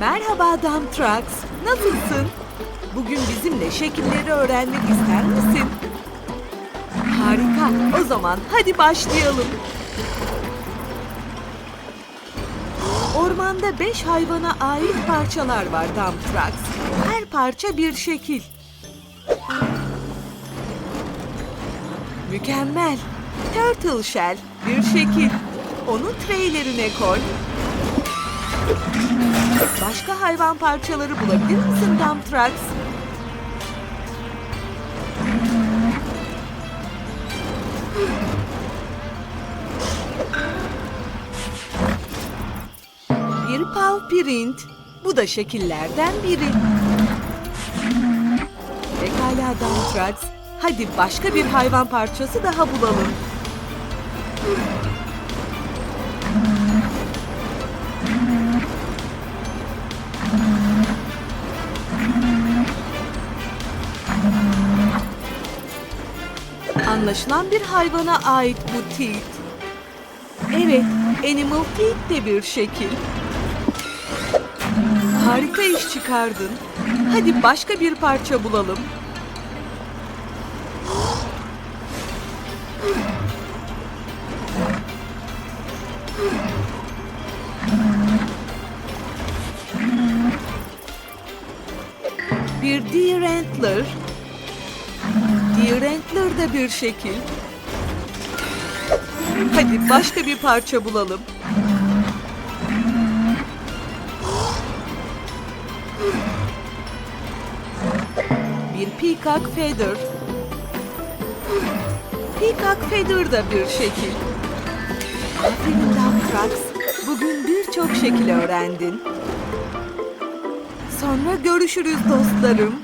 Merhaba Dump Trucks. Nasılsın? Bugün bizimle şekilleri öğrenmek ister misin? Harika. O zaman hadi başlayalım. Ormanda beş hayvana ait parçalar var Dump Trucks. Her parça bir şekil. Mükemmel. Turtle Shell bir şekil. Onu treylerine koy. Başka hayvan parçaları bulabilir misin Dump Trucks? Bir paw print. Bu da şekillerden biri. Pekala Dump Trucks. Hadi başka bir hayvan parçası daha bulalım. Anlaşılan bir hayvana ait bu teeth. Evet, animal teeth de bir şekil. Harika iş çıkardın. Hadi başka bir parça bulalım. Bir deer antler. Deer antler de bir şekil. Hadi başka bir parça bulalım. Bir peacock feather. Peacock feather da bir şekil. Aferin Trucks. Bugün birçok şekil öğrendin. Sonra görüşürüz dostlarım.